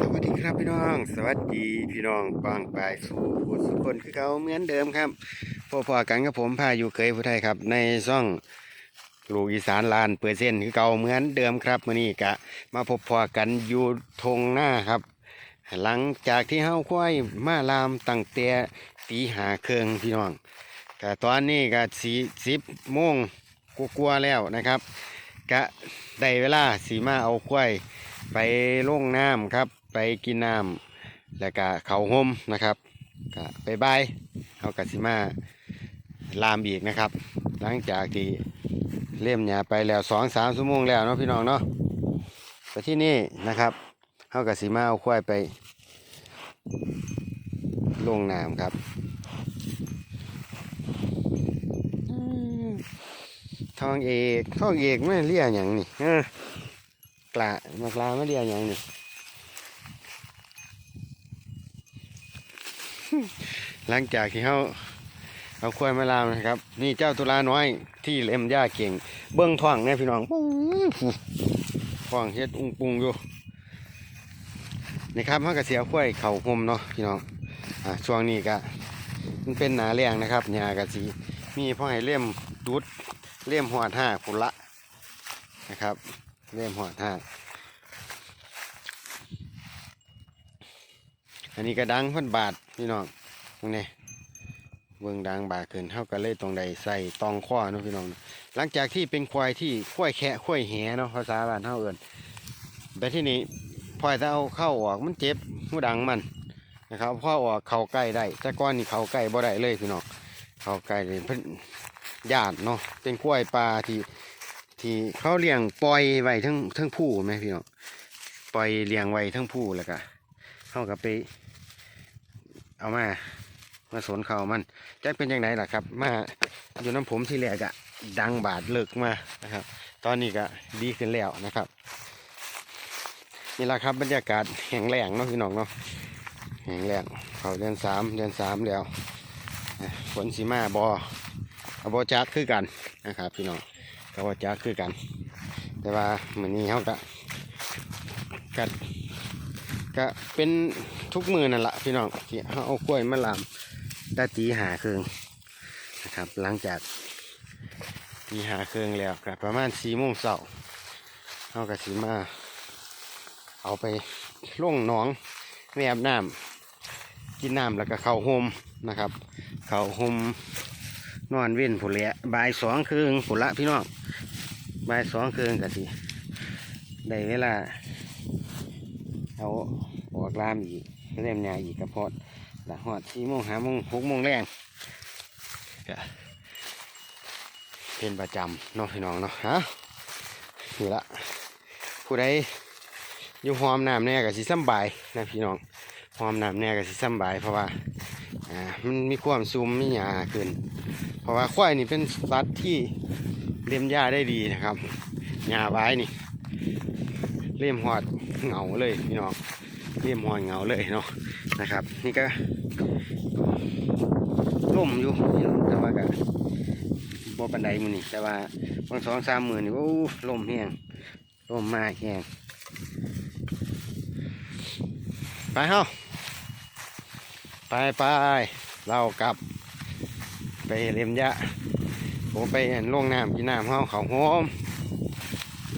สวัสดีครับพี่น้อง สวัสดีพี่น้องบางปลายสู่ผู้สุคนคือเขาเหมือนเดิมครับพอพอๆกันกับผมพาอยู่เคยผู้ไทยครับ ในซ่องลูกอีสานลานเปอร์เซ็นคือเก่าเหมือนเดิมครับมื่อนี้กะ มาพบพอกันอยู่ทงหน้าครับ หลังจากที่เฮาควายมาลามตั้งแต่ตีหาเครื่องพี่น้องกะตอนนี้กะสี่สิบโมงกลัวๆแล้วนะครับ กะได้เวลาสีมาเอาควาย ไปลงน้ำครับ ไปกินน้ำแล้วก็เขาห่มนะครับก็ไปบายเขากสิมาลามอีกนะครับ หลังจากที่เล่มหยาไปแล้วสองสามชั่วโมงแล้วเนาะพี่น้องเนาะไปที่นี่นะครับเขากสิมาเอาควายไปลงน้ำครับทองเอกทองเอกไม่เรียกอย่างนี่เออ กลามากลาไม่เรียกอย่างนี่หลังจากที่เขาเอาควายมาลามนะครับ นี่เจ้าตุลาน้อยที่เล็มหญ้าเก่ง เบิ้องท้องเนี่ยพี่น้องท้องเฮ็ดอุ้งปุงอยู่นี่ครับเขากระเสียควายเข่าหมเนาะพี่น้องอ่าช่วงนี้ก็มันเป็นหนาแรงนะครับหญ้ากระสีมีพ่อให้เล่มดุดเล่มหัวท่าผุละนะครับ เล่มหัวท่าอันนี้ก็ดังพันบาทพี่น้องตรงนี้เบิ่งดังบาทขึ้นเท่ากันเลยตรงใดใส่ตองข้อนะพี่น้อง หลังจากที่เป็นควายที่ควายแคะควายแหเนาะภาษาบ้านเท่าเอินแต่ที่นี้พอจะเอาเข้าออกมันเจ็บหูดังมันนะครับพอออกเข่าใกล้ได้แต่ก้อนนี่เข่าใกล้บ่ได้เลยพี่น้องเข่าใกล้เลยเพิ่นญาติเนาะเป็นควายปลาที่ ที่เขาเลี้ยงปล่อยไว้ทั้งทั้งผู้ไหมพี่น้องปล่อยเลี้ยงไว้ทั้งผู้แล้วก็เขากับไป เอามา มาสนเขามันจะเป็นยังไงล่ะครับ มาอยู่น้ำผมที่แรกอะดังบาดเลิกมานะครับ ตอนนี้ก็ดีขึ้นแล้วนะครับนี่แหละครับบรรยากาศแห้งแล้งเนาะพี่น้องเนาะแห้งแล้งเขาเดือนสามเดือนสามแล้วฝนสีมาบอเอาบอจักคือกันนะครับพี่น้อง กับบอจักคือกัน แต่ว่าเหมือนนี้เขาก็กัดก็เป็นทุกมือนั่นแหละพี่น้องที่เขาเอากล้วยมาลามได้ตีหาเครื่องนะครับ หลังจากตีหาเครื่องแล้วก็ประมาณสี่โมงเช้าเขาก็สีมา เอาไปล่งหนองแม่อาบน้ำกินน้ำแล้วก็เข้าโฮมนะครับ เข้าโฮมนอนเว้นผุนแหละบ่ายสองครึ่งผุละพี่น้อง บ่ายสองครึ่งก็สิได้เวลา เอาออกลามอีกเล่มยาอีกกระเพาะหละหอดสี่โมงห้าโมงหกโมงแรงก็เป็นประจำเนาะพี่น้องเนาะฮะนี่ละผู้ใดอยู่หอมน้ำเนี่ยก็สิสำบายนะพี่น้องหอมน้ำเนี่ยก็สิสำบายเพราะว่าอ่ามันมีความซุ่มมีหยาขึ้น เพราะว่าควายนี่เป็นสัตว์ที่ เลี้ยมหญ้าได้ดีนะครับหญ้าไว้นี่ เลี้ยมหอดเหงาเลยพี่น้องเลี้ยมหอดเหงาเลยเนาะนะครับ นี่ก็ล่มอยู่พี่น้องแต่ว่าก็บ่ปันไดมือนี่แต่ว่าบางสองสามมือนี่โอ้ล่มแห้งล่มมากแห้งไปเฮาไปไปเรากลับไปเลียมยะ ผมไปเห็นลงน้ำกินน้ำเฮาเขาโฮม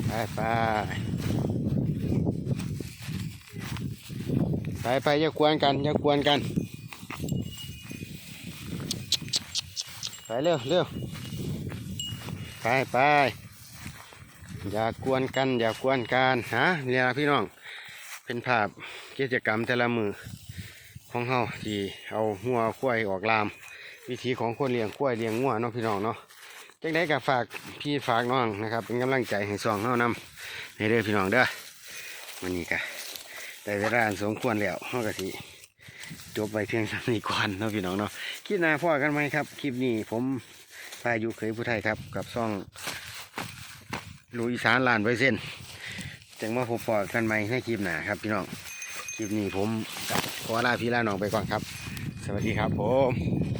ไปไปไปไปอย่ากวนกันอย่ากวนกัน ไปเร็วเร็วไปไปอย่ากวนกัน อย่ากวนกันฮะเนี่ยพี่น้องเป็นภาพกิจกรรมแต่ละมือของเฮาที่เอาหัวควายออกลาม วิธีของคนเลี้ยงควายเลี้ยงงัวเนาะพี่น้องเนาะ จังไดก็ฝากพี่ฝากน้องนะครับ เป็นกำลังใจให้ซองเฮานำให้เด้อพี่น้องเด้อวันนี้ก็ได้เวลาอันสมควรแล้วเฮาก็สิจบไปเพียงเท่านี้ก่อนเนาะพี่น้องเนาะคลิปหน้าพ่อกันไหมครับคลิปนี้ผมพายุเคยผู้ไทยครับ กับซ่องลุยสานลานไว้เส้นจังว่าผมพอกันไหมให้คลิปหนาครับพี่น้องคลิปนี้ผมขอลาพี่ลาน้องไปก่อนครับ สวัสดีครับผม